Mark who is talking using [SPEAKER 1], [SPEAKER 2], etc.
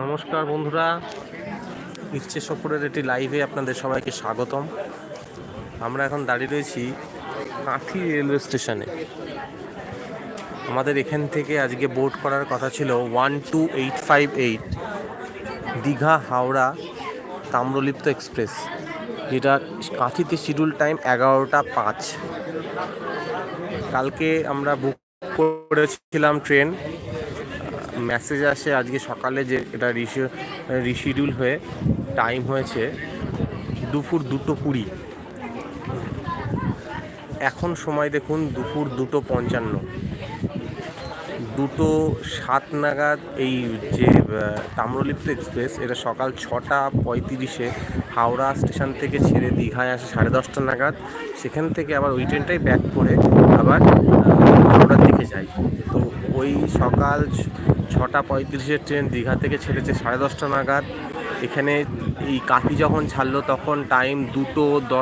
[SPEAKER 1] নমস্কার বন্ধুরা। ইচ্ছে সফরের একটি লাইভে আপনাদের সবাইকে স্বাগতম। আমরা এখন দাঁড়িয়ে রয়েছি কাঁথি রেলওয়ে স্টেশনে। আমাদের এখান থেকে আজকে বোর্ড করার কথা ছিল one two eight five eight Digha Howrah Tamralipta express যেটা কাঁথিতে শিডিউল টাইম এগারোটা পাঁচ। কালকে আমরা বুক করেছিলাম ট্রেন মেসেজ আসে আজকে সকালে যে এটা রিশিডিউল হয়ে টাইম হয়েছে দুপুর দুটো কুড়ি। এখন সময় দেখুন দুপুর দুটো পঞ্চান্ন। দুটো সাত নাগাদ এই যে তাম্রলিপ্ত এক্সপ্রেস, এটা সকাল ছটা পঁয়ত্রিশে হাওড়া স্টেশন থেকে ছেড়ে দীঘায় আসে সাড়ে দশটা নাগাদ। সেখান থেকে আবার ওই ট্রেনটাই ব্যাক করে আবার হাওড়ার দিকে যায়। তো ওই সকাল ছটা পঁয়ত্রিশের ট্রেন দীঘা থেকে ছেড়েছে সাড়ে দশটা নাগাদ। এখানে এই কাঠি যখন ছাড়লো, তখন টাইম দুটো দশ